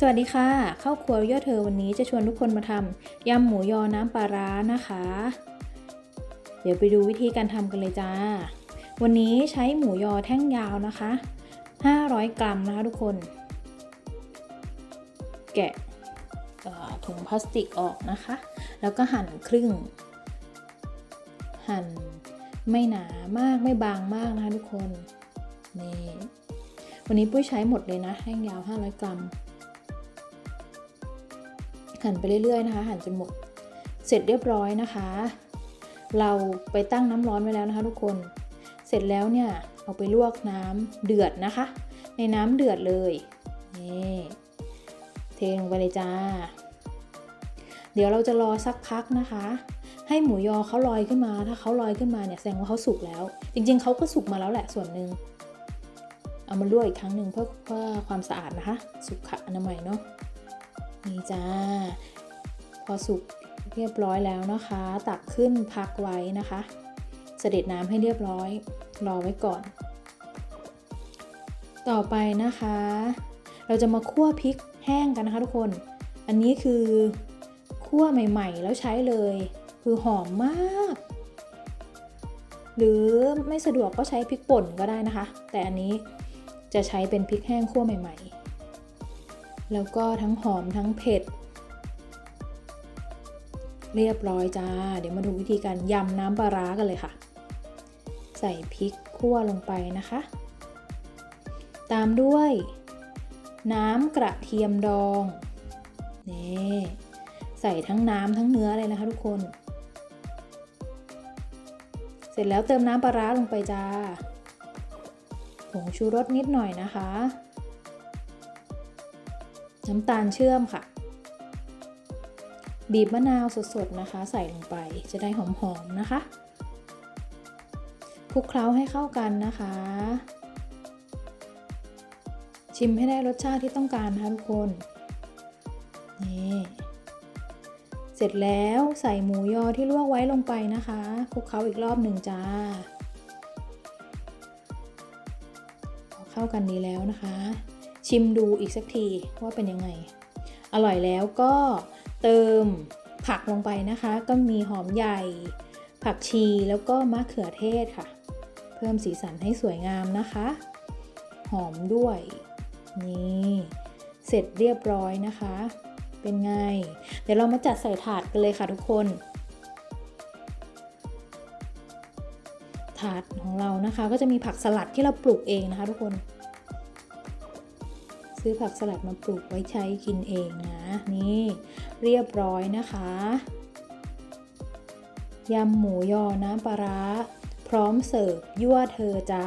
สวัสดีค่ะเข้าครัวยอดเธอวันนี้จะชวนทุกคนมาทำยำหมูยอน้ำปลาร้านะคะ เดี๋ยวไปดูวิธีการทำกันเลยจ้า วันนี้ใช้หมูยอแท่งยาวนะคะ 500 กรัมนะคะทุกคน แกะถุงพลาสติกออกนะคะ แล้วก็หั่นครึ่ง หั่นไม่หนามากไม่บางมากนะคะทุกคน นี่ วันนี้ปุ้ยใช้หมดเลยนะแท่งยาว 500 กรัม หั่นไปเรื่อยๆนะคะ หั่นจนหมด เสร็จเรียบร้อยนะคะ เราไปตั้งน้ำร้อนไว้แล้วนะคะ ทุกคน เสร็จแล้วเนี่ยเอาไปลวกน้ำเดือดนะคะ ในน้ำเดือดเลยนี่เทลงไปเลยจ้า เดี๋ยวเราจะรอสักพักนะคะ ให้หมูยอเขาลอยขึ้นมา ถ้าเขาลอยขึ้นมาเนี่ยแสดงว่าเขาสุกแล้ว จริงๆเขาก็สุกมาแล้วแหละส่วนหนึ่งเอามาลวกอีกครั้งหนึ่งเพื่อเพื่อความสะอาดนะคะ สุขอนามัยเนาะ นี่จ้า พอสุกเรียบร้อยแล้วนะคะ ตักขึ้นพักไว้นะคะ เสด็จน้ำให้เรียบร้อย รอไว้ก่อน ต่อไปนะคะ เราจะมาคั่วพริกแห้งกันนะคะทุกคน อันนี้คือคั่วใหม่ๆ แล้วใช้เลย คือหอมมาก หรือไม่สะดวกก็ใช้พริกป่นก็ได้นะคะ แต่อันนี้จะใช้เป็นพริกแห้งคั่วใหม่ ๆ แล้วก็ทั้งหอมทั้งเผ็ด เรียบร้อยจ้า เดี๋ยวมาดูวิธีการยำน้ำปลาร้ากันเลยค่ะ ใส่พริกคั่วลงไปนะคะ ตามด้วย น้ำกระเทียมดองนี่ใส่ทั้งน้ำทั้งเนื้อเลยนะคะทุกคน เสร็จแล้วเติมน้ำปลาร้าลงไปจ้าผงชูรสนิดหน่อยนะคะ น้ำตาลเชื่อมค่ะ บีบมะนาวสดๆนะคะ ใส่ลงไปจะได้หอมๆนะคะคลุกเคล้าให้เข้ากันนะคะ ชิมให้ได้รสชาติที่ต้องการนะคะทุกคนนี่เสร็จแล้วใส่หมูยอที่ลวกไว้ลงไปนะคะคลุกเคล้าอีกรอบหนึ่งจ้าเข้ากันดีแล้วนะคะ ชิมดูอีกสักทีว่าเป็นยังไง อร่อยแล้วก็เติมผักลงไปนะคะ ก็มีหอมใหญ่ ผักชีแล้วก็มะเขือเทศค่ะ เพิ่มสีสันให้สวยงามนะคะ หอมด้วย นี่เสร็จเรียบร้อยนะคะ เป็นไง เดี๋ยวเรามาจัดใส่ถาดกันเลยค่ะทุกคน ถาดของเรานะคะ ก็จะมีผักสลัดที่เราปลูกเองนะคะ ทุกคน ซื้อผักสลัดมาปลูกไว้ใช้กินเองนะ นี่เรียบร้อยนะคะยำหมูยอน้ำปลาร้า พร้อมเสิร์ฟยั่วเธอจ้า